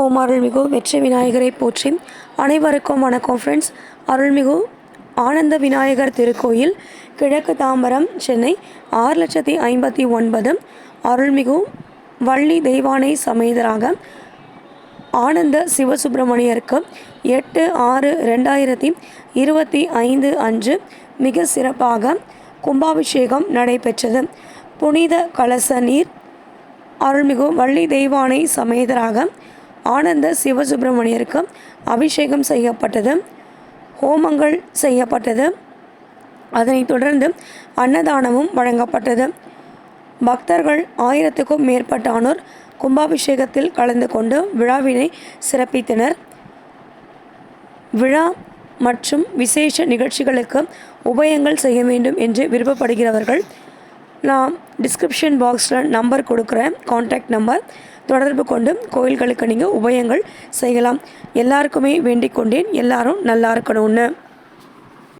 ஓம் அருள்மிகு வெற்றி விநாயகரை போற்றி அனைவருக்கும் வணக்கம் ஃப்ரெண்ட்ஸ் அருள்மிகு ஆனந்த விநாயகர் திருக்கோயில் கிழக்கு தாம்பரம் சென்னை ஆறு லட்சத்தி ஐம்பத்தி ஒன்பது. அருள்மிகு வள்ளி தெய்வானை சமேதராக ஆனந்த சிவசுப்பிரமணியருக்கு எட்டு ஆறு ரெண்டாயிரத்தி இருபத்தி ஐந்து அன்று மிக சிறப்பாக கும்பாபிஷேகம் நடைபெற்றது. புனித கலச நீர் அருள்மிகு வள்ளி தெய்வானை சமேதராக ஆனந்த சிவசுப்பிரமணியருக்கு அபிஷேகம் செய்யப்பட்டது ஹோமங்கள் செய்யப்பட்டது. அதனைத் தொடர்ந்து அன்னதானமும் வழங்கப்பட்டது. பக்தர்கள் ஆயிரத்துக்கும் மேற்பட்டானோர் கும்பாபிஷேகத்தில் கலந்து கொண்டு விழாவினை சிறப்பித்தனர். விழா மற்றும் விசேஷ நிகழ்ச்சிகளுக்கு உபயங்கள் செய்ய வேண்டும் என்று விருப்பப்படுகிறவர்கள் நான் டிஸ்கிரிப்ஷன் பாக்ஸில் நம்பர் கொடுக்குறேன் காண்டாக்ட் நம்பர் தொடர்பு கொண்டு கோயில்களுக்கு நீங்கள் உபயங்கள் செய்யலாம். எல்லாருக்குமே வேண்டிக் கொண்டேன். எல்லாரும் நல்லா இருக்கணும்னு.